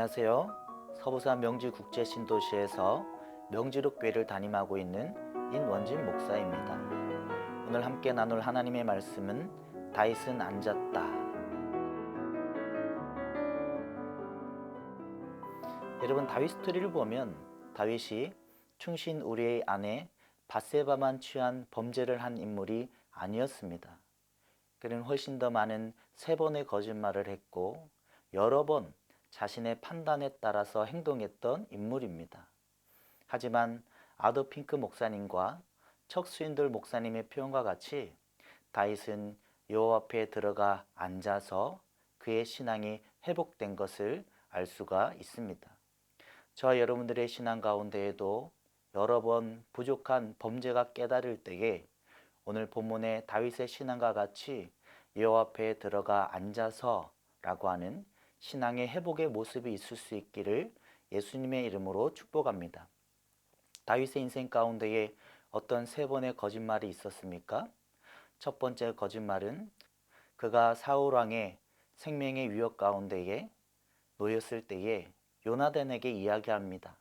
안녕하세요. 서부산 명지 국제 신도시에서 명지룩교회를 담임하고 있는 인원진 목사입니다. 오늘 함께 나눌 하나님의 말씀은 다윗은 앉았다. 여러분 다윗 스토리를 보면 다윗이 충신 우리의 아내 바세바만 취한 범죄를 한 인물이 아니었습니다. 그는 훨씬 더 많은 세 번의 거짓말을 했고 여러 번 자신의 판단에 따라서 행동했던 인물입니다. 하지만 아더 핑크 목사님과 척 스윈들 목사님의 표현과 같이 다윗은 여호와 앞에 들어가 앉아서 그의 신앙이 회복된 것을 알 수가 있습니다. 저와 여러분들의 신앙 가운데에도 여러 번 부족한 범죄가 깨달을 때에 오늘 본문의 다윗의 신앙과 같이 여호와 앞에 들어가 앉아서라고 하는 신앙의 회복의 모습이 있을 수 있기를 예수님의 이름으로 축복합니다. 다윗의 인생 가운데에 어떤 세 번의 거짓말이 있었습니까? 첫 번째 거짓말은 그가 사울 왕의 생명의 위협 가운데에 놓였을 때에 요나단에게 이야기합니다.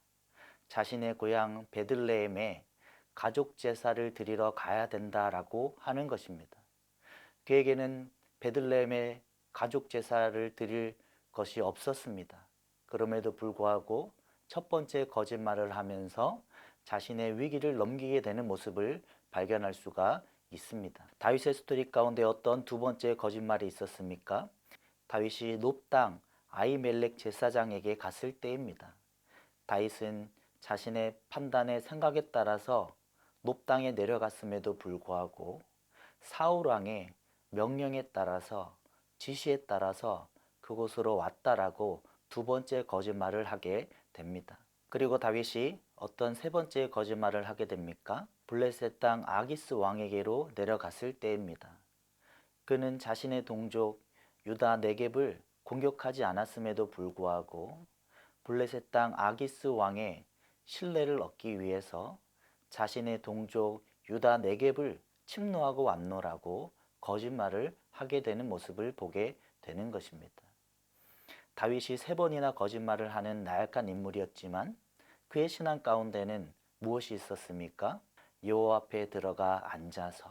자신의 고향 베들레헴에 가족 제사를 드리러 가야 된다라고 하는 것입니다. 그에게는 베들레헴에 가족 제사를 드릴 것이 없었습니다. 그럼에도 불구하고 첫 번째 거짓말을 하면서 자신의 위기를 넘기게 되는 모습을 발견할 수가 있습니다. 다윗의 스토리 가운데 어떤 두 번째 거짓말이 있었습니까? 다윗이 높당 아이멜렉 제사장에게 갔을 때입니다. 다윗은 자신의 판단의 생각에 따라서 높당에 내려갔음에도 불구하고 사울 왕의 명령에 따라서 지시에 따라서 그곳으로 왔다라고 두 번째 거짓말을 하게 됩니다. 그리고 다윗이 어떤 세 번째 거짓말을 하게 됩니까? 블레셋 땅 아기스 왕에게로 내려갔을 때입니다. 그는 자신의 동족 유다 네겝을 공격하지 않았음에도 불구하고 블레셋 땅 아기스 왕의 신뢰를 얻기 위해서 자신의 동족 유다 네겝을 침노하고 왔노라고 거짓말을 하게 되는 모습을 보게 되는 것입니다. 다윗이 세 번이나 거짓말을 하는 나약한 인물이었지만 그의 신앙 가운데는 무엇이 있었습니까? 여호와 앞에 들어가 앉아서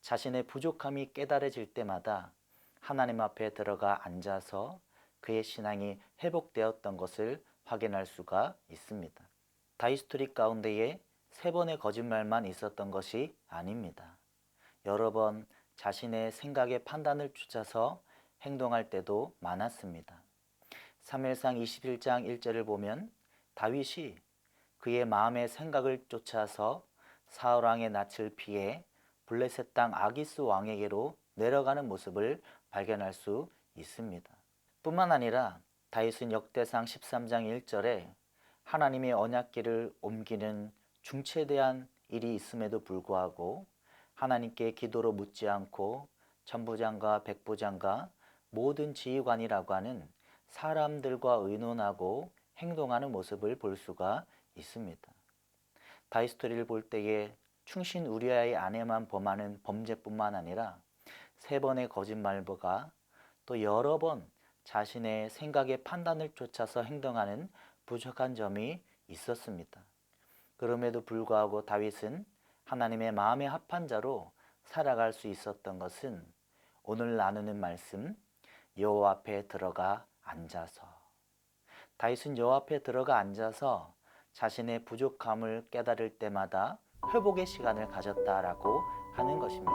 자신의 부족함이 깨달아질 때마다 하나님 앞에 들어가 앉아서 그의 신앙이 회복되었던 것을 확인할 수가 있습니다. 다이스토리 가운데에 세 번의 거짓말만 있었던 것이 아닙니다. 여러 번 자신의 생각의 판단을 쫓아서 행동할 때도 많았습니다. 3일상 21장 1절을 보면 다윗이 그의 마음의 생각을 쫓아서 사울 왕의 낯을 피해 블레셋 땅 아기스 왕에게로 내려가는 모습을 발견할 수 있습니다. 뿐만 아니라 다윗은 역대상 13장 1절에 하나님의 언약궤를 옮기는 중체대한 일이 있음에도 불구하고 하나님께 기도로 묻지 않고 천부장과 백부장과 모든 지휘관이라고 하는 사람들과 의논하고 행동하는 모습을 볼 수가 있습니다. 다이스토리를 볼 때에 충신 우리아의 아내만 범하는 범죄뿐만 아니라 세 번의 거짓말보가 또 여러 번 자신의 생각의 판단을 쫓아서 행동하는 부족한 점이 있었습니다. 그럼에도 불구하고 다윗은 하나님의 마음의 합한 자로 살아갈 수 있었던 것은 오늘 나누는 말씀 여호와 앞에 들어가 앉아서 다윗은 여호와 앞에 들어가 앉아서 자신의 부족함을 깨달을 때마다 회복의 시간을 가졌다라고 하는 것입니다.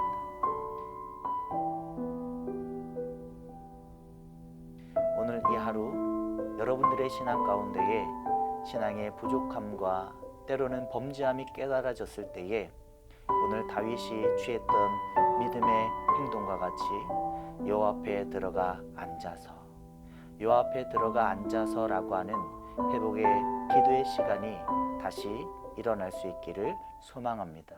오늘 이 하루 여러분들의 신앙 가운데에 신앙의 부족함과 때로는 범죄함이 깨달아졌을 때에 오늘 다윗이 취했던 믿음의 행동과 같이 요 앞에 들어가 앉아서 요 앞에 들어가 앉아서라고 하는 회복의 기도의 시간이 다시 일어날 수 있기를 소망합니다.